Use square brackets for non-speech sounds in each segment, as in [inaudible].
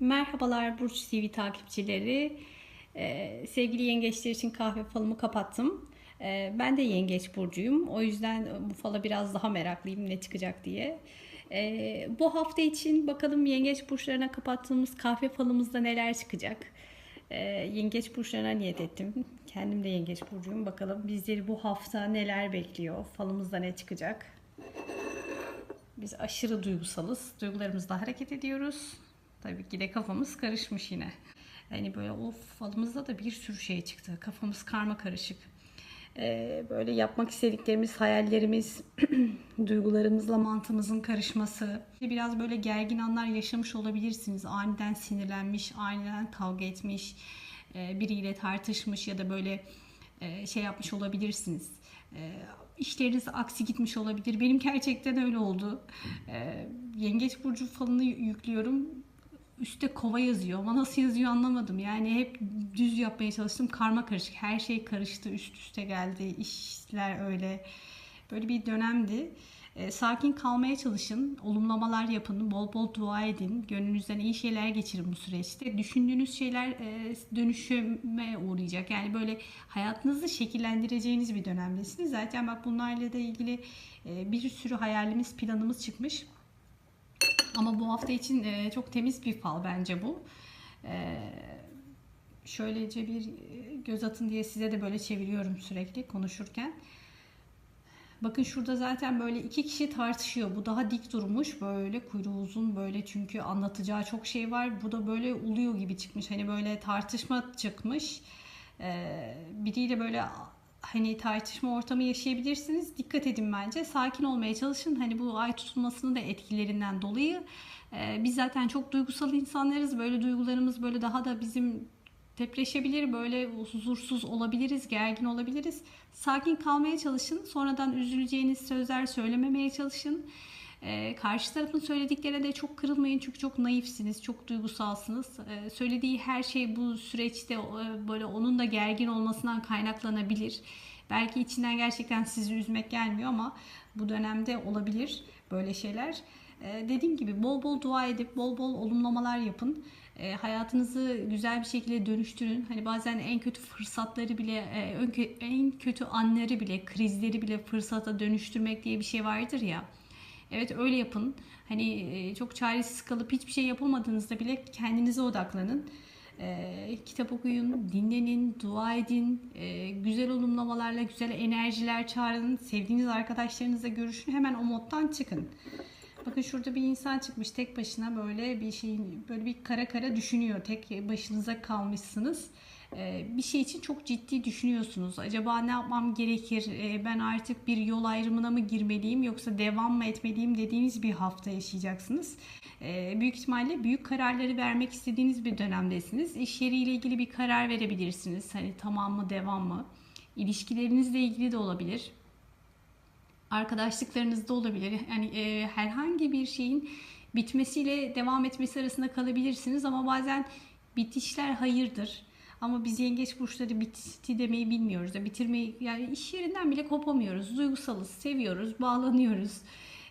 Merhabalar Burç TV takipçileri. Ee, sevgili yengeçler için kahve falımı kapattım. Ee, ben de yengeç burcuyum. O yüzden bu fala biraz daha meraklıyım ne çıkacak diye. Ee, bu hafta için bakalım yengeç burçlarına kapattığımız kahve falımızda neler çıkacak. Ee, yengeç burçlarına niyet ettim. Kendim de yengeç burcuyum. Bakalım bizleri bu hafta neler bekliyor. Falımızda ne çıkacak. Biz aşırı duygusalız. Duygularımızla hareket ediyoruz. Tabii ki de kafamız karışmış yine. Yani böyle o falımızda da bir sürü şey çıktı. Kafamız karma karışık. Ee, böyle yapmak istediklerimiz, hayallerimiz, [clears throat] duygularımızla mantığımızın karışması. Biraz böyle gergin anlar yaşamış olabilirsiniz. Aniden sinirlenmiş, aniden kavga etmiş, e, biriyle tartışmış ya da böyle e, şey yapmış olabilirsiniz. E, işleriniz aksi gitmiş olabilir. Benim gerçekten öyle oldu. Yengeç burcu falını yüklüyorum. Üste kova yazıyor ama nasıl yazıyor anlamadım. Yani hep düz yapmaya çalıştım. Karma karışık. Her şey karıştı. Üst üste geldi. İşler öyle. Böyle bir dönemdi. E, sakin kalmaya çalışın. Olumlamalar yapın. Bol bol dua edin. Gönlünüzden iyi şeyler geçirin bu süreçte. Düşündüğünüz şeyler e, dönüşüme uğrayacak. Yani böyle hayatınızı şekillendireceğiniz bir dönemdesiniz. Zaten bak bunlarla da ilgili e, bir sürü hayalimiz, planımız çıkmış. Ama bu hafta için e, çok temiz bir fal bence bu. E, şöylece bir e, göz atın diye size de böyle çeviriyorum sürekli konuşurken. Bakın şurada zaten böyle iki kişi tartışıyor. Bu daha dik durmuş böyle kuyruğu uzun böyle çünkü anlatacağı çok şey var. Bu da böyle uluyor gibi çıkmış. Hani böyle tartışma çıkmış. Ee, biriyle böyle hani tartışma ortamı yaşayabilirsiniz. Dikkat edin bence. Sakin olmaya çalışın. Hani bu ay tutulmasının da etkilerinden dolayı e, biz zaten çok duygusal insanlarız. Böyle duygularımız böyle daha da bizim depreşebilir, böyle huzursuz olabiliriz, gergin olabiliriz. Sakin kalmaya çalışın. Sonradan üzüleceğiniz sözler söylememeye çalışın. Ee, karşı tarafın söylediklerine de çok kırılmayın çünkü çok naifsiniz, çok duygusalsınız. Ee, söylediği her şey bu süreçte e, böyle onun da gergin olmasından kaynaklanabilir. Belki içinden gerçekten sizi üzmek gelmiyor ama bu dönemde olabilir böyle şeyler. Ee, dediğim gibi bol bol dua edip bol bol olumlamalar yapın. E, hayatınızı güzel bir şekilde dönüştürün. Hani bazen en kötü fırsatları bile, e, en kötü anları bile, krizleri bile fırsata dönüştürmek diye bir şey vardır ya. Evet öyle yapın. Hani e, çok çaresiz kalıp hiçbir şey yapamadığınızda bile kendinize odaklanın. E, kitap okuyun, dinlenin, dua edin, e, güzel olumlamalarla, güzel enerjiler çağırın, sevdiğiniz arkadaşlarınızla görüşün, hemen o moddan çıkın. Bakın şurada bir insan çıkmış tek başına böyle bir şeyin böyle bir kara kara düşünüyor. Tek başınıza kalmışsınız. Ee, bir şey için çok ciddi düşünüyorsunuz. Acaba ne yapmam gerekir? Ee, ben artık bir yol ayrımına mı girmeliyim yoksa devam mı etmeliyim dediğiniz bir hafta yaşayacaksınız. Ee, büyük ihtimalle büyük kararları vermek istediğiniz bir dönemdesiniz. İş yeriyle ilgili bir karar verebilirsiniz. Hani tamam mı devam mı? İlişkilerinizle ilgili de olabilir arkadaşlıklarınızda olabilir. Yani e, herhangi bir şeyin bitmesiyle devam etmesi arasında kalabilirsiniz ama bazen bitişler hayırdır. Ama biz yengeç burçları bitti demeyi bilmiyoruz da bitirmeyi yani iş yerinden bile kopamıyoruz. Duygusalız, seviyoruz, bağlanıyoruz.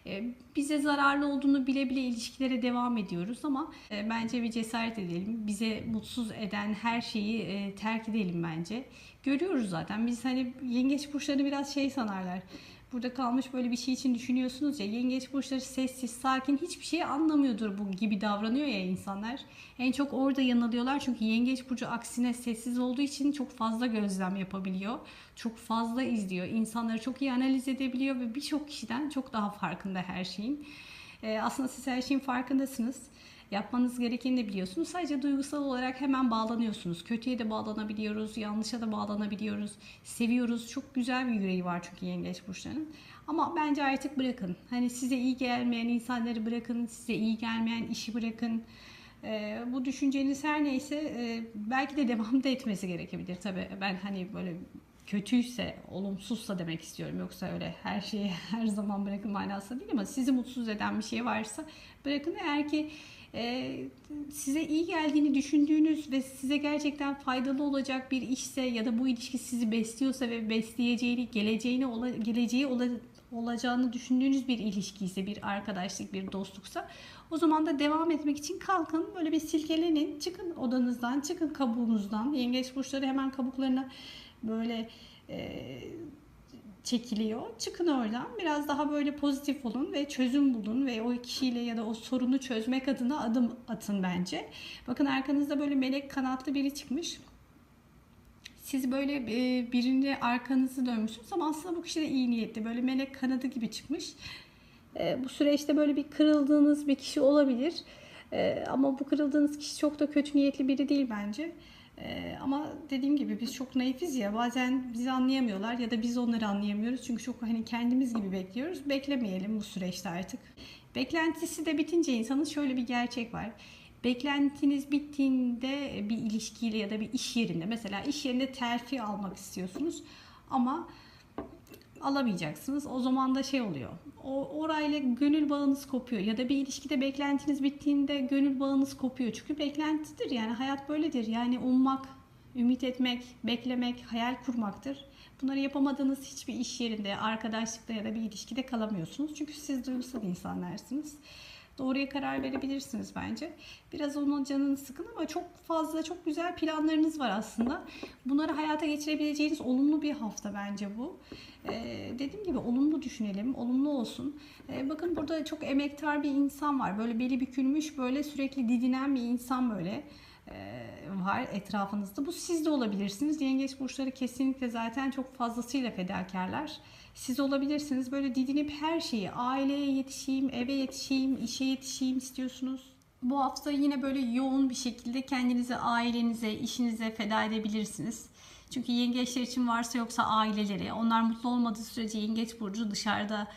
E, bize zararlı olduğunu bile bile ilişkilere devam ediyoruz ama e, bence bir cesaret edelim. Bize mutsuz eden her şeyi e, terk edelim bence. Görüyoruz zaten. Biz hani yengeç burçları biraz şey sanarlar burada kalmış böyle bir şey için düşünüyorsunuz ya yengeç burçları sessiz, sakin hiçbir şeyi anlamıyordur bu gibi davranıyor ya insanlar. En çok orada yanılıyorlar çünkü yengeç burcu aksine sessiz olduğu için çok fazla gözlem yapabiliyor. Çok fazla izliyor. insanları çok iyi analiz edebiliyor ve birçok kişiden çok daha farkında her şeyin. Ee, aslında siz her şeyin farkındasınız. Yapmanız gerekeni de biliyorsunuz. Sadece duygusal olarak hemen bağlanıyorsunuz. Kötüye de bağlanabiliyoruz, yanlışa da bağlanabiliyoruz. Seviyoruz. Çok güzel bir yüreği var çünkü yengeç burçlarının. Ama bence artık bırakın. Hani size iyi gelmeyen insanları bırakın, size iyi gelmeyen işi bırakın. Ee, bu düşünceniz her neyse e, belki de devam da etmesi gerekebilir. Tabii ben hani böyle kötüyse, olumsuzsa demek istiyorum. Yoksa öyle her şeyi [laughs] her zaman bırakın manası değil ama sizi mutsuz eden bir şey varsa bırakın. Eğer ki e, size iyi geldiğini düşündüğünüz ve size gerçekten faydalı olacak bir işse ya da bu ilişki sizi besliyorsa ve besleyeceğini, geleceğini, geleceği olacağını düşündüğünüz bir ilişki ise, bir arkadaşlık, bir dostluksa o zaman da devam etmek için kalkın. Böyle bir silkelenin. Çıkın odanızdan, çıkın kabuğunuzdan. Yengeç burçları hemen kabuklarına böyle e, çekiliyor. Çıkın oradan. Biraz daha böyle pozitif olun ve çözüm bulun ve o kişiyle ya da o sorunu çözmek adına adım atın bence. Bakın arkanızda böyle melek kanatlı biri çıkmış. Siz böyle e, birine arkanızı dönmüşsünüz ama aslında bu kişi de iyi niyetli. Böyle melek kanadı gibi çıkmış. E, bu süreçte böyle bir kırıldığınız bir kişi olabilir. E, ama bu kırıldığınız kişi çok da kötü niyetli biri değil bence. Ee, ama dediğim gibi biz çok naifiz ya bazen bizi anlayamıyorlar ya da biz onları anlayamıyoruz. Çünkü çok hani kendimiz gibi bekliyoruz. Beklemeyelim bu süreçte artık. Beklentisi de bitince insanın şöyle bir gerçek var. Beklentiniz bittiğinde bir ilişkiyle ya da bir iş yerinde mesela iş yerinde terfi almak istiyorsunuz ama alamayacaksınız. O zaman da şey oluyor. Orayla gönül bağınız kopuyor ya da bir ilişkide beklentiniz bittiğinde gönül bağınız kopuyor. Çünkü beklentidir yani hayat böyledir. Yani ummak, ümit etmek, beklemek, hayal kurmaktır. Bunları yapamadığınız hiçbir iş yerinde, arkadaşlıkta ya da bir ilişkide kalamıyorsunuz. Çünkü siz duygusal insanlarsınız doğruya karar verebilirsiniz bence. Biraz onun canını sıkın ama çok fazla çok güzel planlarınız var aslında. Bunları hayata geçirebileceğiniz olumlu bir hafta bence bu. Ee, dediğim gibi olumlu düşünelim, olumlu olsun. Ee, bakın burada çok emektar bir insan var. Böyle beli bükülmüş, böyle sürekli didinen bir insan böyle e, var etrafınızda. Bu siz de olabilirsiniz. Yengeç burçları kesinlikle zaten çok fazlasıyla fedakarlar. Siz olabilirsiniz. Böyle didinip her şeyi aileye yetişeyim, eve yetişeyim, işe yetişeyim istiyorsunuz. Bu hafta yine böyle yoğun bir şekilde kendinize, ailenize, işinize feda edebilirsiniz. Çünkü yengeçler için varsa yoksa aileleri. Onlar mutlu olmadığı sürece yengeç burcu dışarıda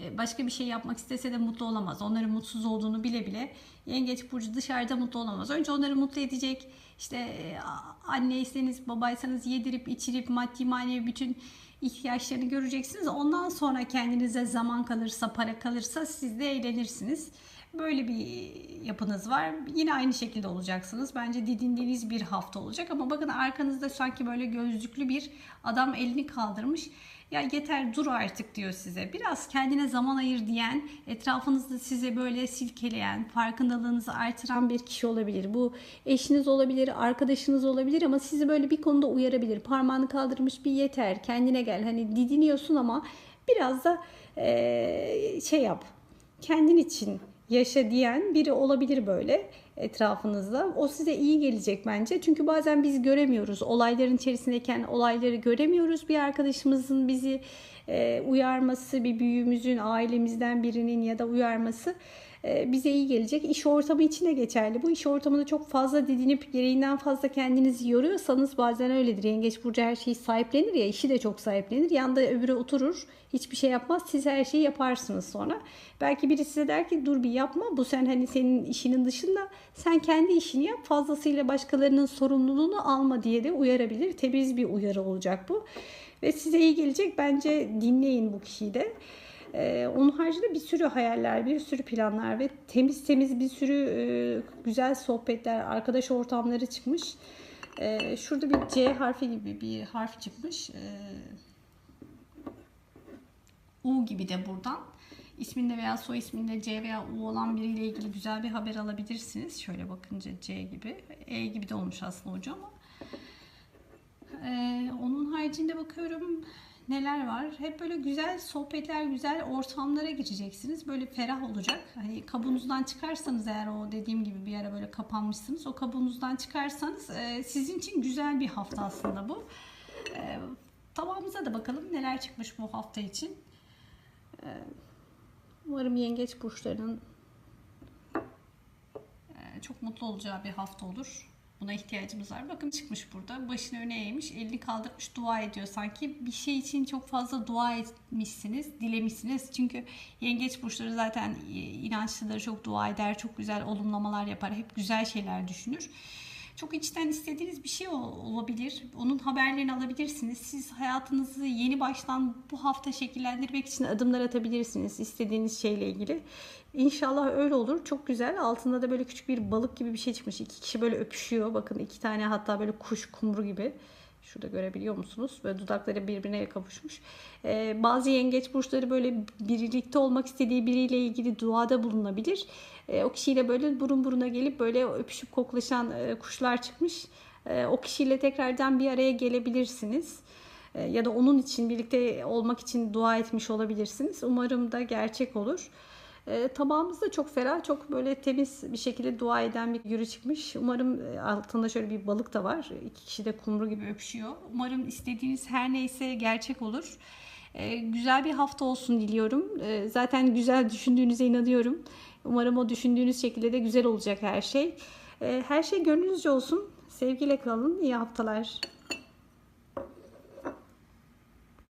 e, başka bir şey yapmak istese de mutlu olamaz. Onların mutsuz olduğunu bile bile yengeç burcu dışarıda mutlu olamaz. Önce onları mutlu edecek işte e, anneyseniz babaysanız yedirip içirip maddi manevi bütün ihtiyaçlarını göreceksiniz. Ondan sonra kendinize zaman kalırsa, para kalırsa siz de eğlenirsiniz. Böyle bir yapınız var. Yine aynı şekilde olacaksınız. Bence didindiğiniz bir hafta olacak. Ama bakın arkanızda sanki böyle gözlüklü bir adam elini kaldırmış ya yeter dur artık diyor size. Biraz kendine zaman ayır diyen, etrafınızda size böyle silkeleyen, farkındalığınızı artıran bir kişi olabilir. Bu eşiniz olabilir, arkadaşınız olabilir ama sizi böyle bir konuda uyarabilir. Parmağını kaldırmış bir yeter, kendine gel. Hani didiniyorsun ama biraz da ee, şey yap. Kendin için yaşa diyen biri olabilir böyle etrafınızda. O size iyi gelecek bence. Çünkü bazen biz göremiyoruz. Olayların içerisindeyken olayları göremiyoruz. Bir arkadaşımızın bizi e, uyarması, bir büyüğümüzün, ailemizden birinin ya da uyarması bize iyi gelecek. İş ortamı için de geçerli. Bu iş ortamında çok fazla didinip gereğinden fazla kendinizi yoruyorsanız bazen öyledir. Yengeç burcu her şeyi sahiplenir ya işi de çok sahiplenir. Yanda öbürü oturur hiçbir şey yapmaz. Siz her şeyi yaparsınız sonra. Belki biri size der ki dur bir yapma bu sen hani senin işinin dışında sen kendi işini yap fazlasıyla başkalarının sorumluluğunu alma diye de uyarabilir. Tebriz bir uyarı olacak bu. Ve size iyi gelecek. Bence dinleyin bu kişiyi de. Ee, onun haricinde bir sürü hayaller, bir sürü planlar ve temiz temiz bir sürü e, güzel sohbetler, arkadaş ortamları çıkmış. Ee, şurada bir C harfi gibi bir harf çıkmış. Ee, U gibi de buradan. İsminde veya soy isminde C veya U olan biriyle ilgili güzel bir haber alabilirsiniz. Şöyle bakınca C gibi. E gibi de olmuş aslında hocam ama. Ee, onun haricinde bakıyorum neler var. Hep böyle güzel sohbetler, güzel ortamlara gireceksiniz. Böyle ferah olacak. Hani kabuğunuzdan çıkarsanız eğer o dediğim gibi bir ara böyle kapanmışsınız. O kabuğunuzdan çıkarsanız e, sizin için güzel bir hafta aslında bu. E, tabağımıza da bakalım neler çıkmış bu hafta için. E, umarım yengeç burçlarının e, çok mutlu olacağı bir hafta olur. Buna ihtiyacımız var. Bakın çıkmış burada. Başını öne eğmiş. Elini kaldırmış. Dua ediyor sanki. Bir şey için çok fazla dua etmişsiniz. Dilemişsiniz. Çünkü yengeç burçları zaten e, inançlıları çok dua eder. Çok güzel olumlamalar yapar. Hep güzel şeyler düşünür çok içten istediğiniz bir şey olabilir. Onun haberlerini alabilirsiniz. Siz hayatınızı yeni baştan bu hafta şekillendirmek için adımlar atabilirsiniz istediğiniz şeyle ilgili. İnşallah öyle olur. Çok güzel. Altında da böyle küçük bir balık gibi bir şey çıkmış. İki kişi böyle öpüşüyor. Bakın iki tane hatta böyle kuş kumru gibi. Şurada görebiliyor musunuz? Böyle dudakları birbirine kavuşmuş. Ee, bazı yengeç burçları böyle birlikte olmak istediği biriyle ilgili duada bulunabilir. Ee, o kişiyle böyle burun buruna gelip böyle öpüşüp koklaşan e, kuşlar çıkmış. Ee, o kişiyle tekrardan bir araya gelebilirsiniz. Ee, ya da onun için birlikte olmak için dua etmiş olabilirsiniz. Umarım da gerçek olur. E, tabağımız da çok ferah, çok böyle temiz bir şekilde dua eden bir yürü çıkmış. Umarım e, altında şöyle bir balık da var. İki kişi de kumru gibi öpüşüyor. Umarım istediğiniz her neyse gerçek olur. E, güzel bir hafta olsun diliyorum. E, zaten güzel düşündüğünüze inanıyorum. Umarım o düşündüğünüz şekilde de güzel olacak her şey. E, her şey gönlünüzce olsun. Sevgiyle kalın. İyi haftalar.